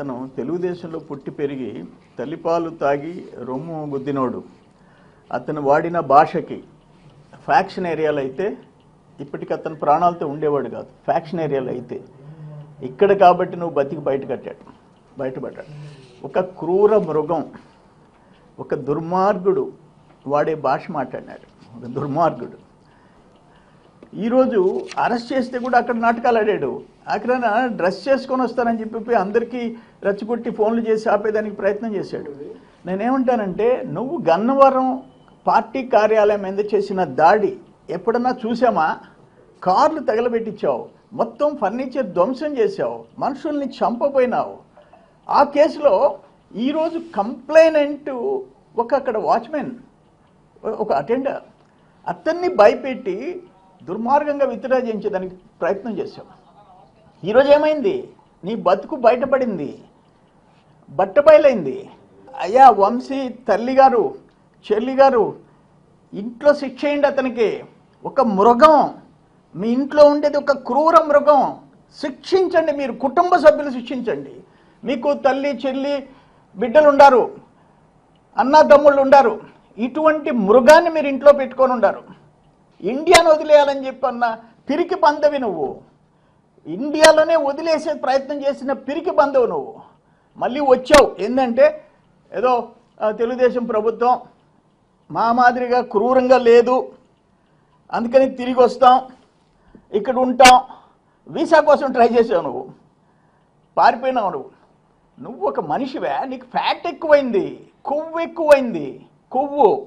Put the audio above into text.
అతను తెలుగుదేశంలో పుట్టి పెరిగి తల్లిపాలు తాగి రొమ్ము గుద్దినోడు. అతను వాడిన భాషకి ఫ్యాక్షన్ ఏరియాలో అయితే ఇప్పటికి అతను ప్రాణాలతో ఉండేవాడు కాదు. ఫ్యాక్షన్ ఏరియాలో అయితే. ఇక్కడ కాబట్టి నువ్వు బతికి బయట కట్టాడు. బయటపడ్డాడు. ఒక క్రూర మృగం ఒక దుర్మార్గుడు వాడే భాష మాట్లాడినాడు. ఒక దుర్మార్గుడు. ఈరోజు అరెస్ట్ చేస్తే కూడా అక్కడ నాటకాలు ఆడాడు. అక్కడ డ్రెస్ చేసుకొని వస్తానని చెప్పి అందరికీ రెచ్చగొట్టి ఫోన్లు చేసి ఆపేదానికి ప్రయత్నం చేశాడు. నేనేమంటానంటే నువ్వు గన్నవరం పార్టీ కార్యాలయం మీద చేసిన దాడి ఎప్పుడన్నా చూసామా కార్లు తగలబెట్టించావు. మొత్తం ఫర్నిచర్ ధ్వంసం చేశావు. మనుషుల్ని చంపపోయినావు ఆ కేసులో ఈరోజు కంప్లైనెంట్ ఒక అక్కడ వాచ్మెన్ ఒక అటెండర్. అతన్ని భయపెట్టి దుర్మార్గంగా విత్డ్రా చేయించేదానికి ప్రయత్నం చేశాం ఈరోజు ఏమైంది? నీ బతుకు బయటపడింది. బట్టబయలైంది అయ్యా వంశీ తల్లి గారు చెల్లి గారు ఇంట్లో శిక్ష చేయండి అతనికి. ఒక మృగం. మీ ఇంట్లో ఉండేది ఒక క్రూర మృగం. శిక్షించండి మీరు కుటుంబ సభ్యులు శిక్షించండి. మీకు తల్లి చెల్లి బిడ్డలు ఉండారు. అన్నా తమ్ముళ్ళు ఉండారు. ఇటువంటి మృగాన్ని మీరు ఇంట్లో పెట్టుకొని ఉండారు. ఇండియాను వదిలేయాలని చెప్పి అన్న పిరికి బంధవి నువ్వు. ఇండియాలోనే వదిలేసే ప్రయత్నం చేసిన పిరికి బంధవు నువ్వు. మళ్ళీ వచ్చావు. ఏంటంటే ఏదో తెలుగుదేశం ప్రభుత్వం మా మాదిరిగా క్రూరంగా లేదు. అందుకని తిరిగి వస్తాం. ఇక్కడ ఉంటాం. వీసా కోసం ట్రై చేసావు నువ్వు. పారిపోయినావు నువ్వు. నువ్వు ఒక మనిషివే. నీకు ఫ్యాట్ ఎక్కువైంది. కొవ్వు ఎక్కువైంది. కొవ్వు.